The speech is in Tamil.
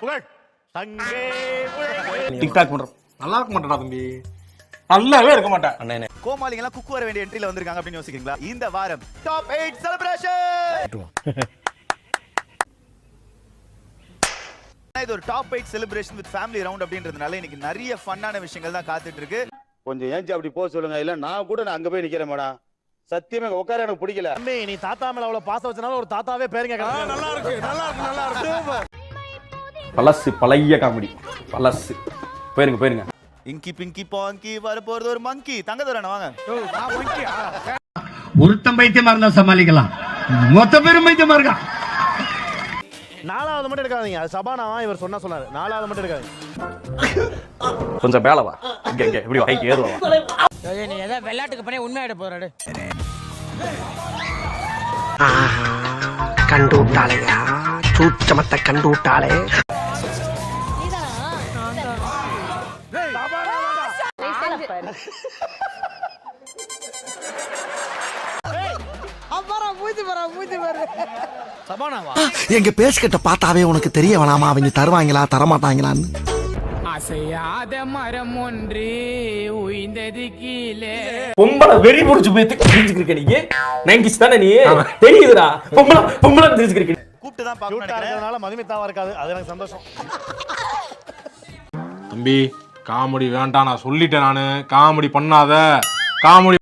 புகழ் தங்கே புகழ். டிக்டாக் பண்றோம். நல்லா இருக்க மாட்டேடா தம்பி. நல்லாவே இருக்க மாட்டேன். அண்ணே கோமாளிங்க எல்லாம் வர வேண்டிய என்ட்ரில வந்திருக்காங்க அப்படின்னு யோசிக்கிறீங்களா? இந்த வாரம் டாப் எயிட் செலிப்ரேஷன் இது ஒரு top eight celebration with family round அப்படின்றதுனால இன்னைக்கு நிறைய ஃபன்னான விஷயங்கள் தான் காத்துட்டு இருக்கு. கொஞ்சம் ஏஞ்சி அப்படி போக சொல்லுங்க. இல்ல நான் கூட நான் அங்க போய் நிக்கிறேன் மேடம் சத்தியமா உட்கார எனக்கு பிடிக்கல. தம்பி நீ தாத்தா மேல அவ்வளவு பாசம் வச்சனால ஒரு தாத்தாவே பேருங்க நல்லா இருக்கு நல்லா இருக்கு நல்லா இருக்கு. பழசு பழைய காமெடி. பழசு. போயிருங்க போயிருங்க. இங்கி பிங்கி பாங்கி வர போறது ஒரு மங்கி தங்கதுரண்ணா வாங்க. ஒருத்தன் பைத்தியமா இருந்தா சமாளிக்கலாம். மொத்த பேரும் பைத்தியமா இருக்கான் நாலாவது மட்டும் எடுக்காதீங்க. அது சபானாவா? இவர் சொன்னா சொன்னாரு. நாலாவது மட்டும் எடுக்காதீங்க. கொஞ்சம் மேல வா. இங்க இங்க இப்படி வா. கைக்கு ஏறுவா நீ ஏதாவது விளையாட்டுக்கு பண்ணி உண்மையாயிட போறாடு. கண்டு விட்டாளையா சூச்சமத்தை கண்டு விட்டாளே எங்க பேசிக்கிட்ட பார்த்தாவே உனக்கு தெரிய வேணாமா? அவங்க தருவாங்களா தரமாட்டாங்களான்னு. அசையாத மரம் ஒன்று உயிந்தது கீழே. பொம்பளை வெறி புடிச்சு போய் தெரிஞ்சுக்கிருக்க நீ நைன்டிஸ் தானே நீ? தெரியுதுடா. பொம்பளை பொம்பளை தெரிஞ்சுக்கிருக்க கூப்பிட்டு தான் இருக்கிறதுனால மதுமிதாவா இருக்காது. அது எனக்கு சந்தோஷம். தம்பி காமெடி வேண்டாம். நான் சொல்லிட்டேன் நானு. காமெடி பண்ணாத. காமெடி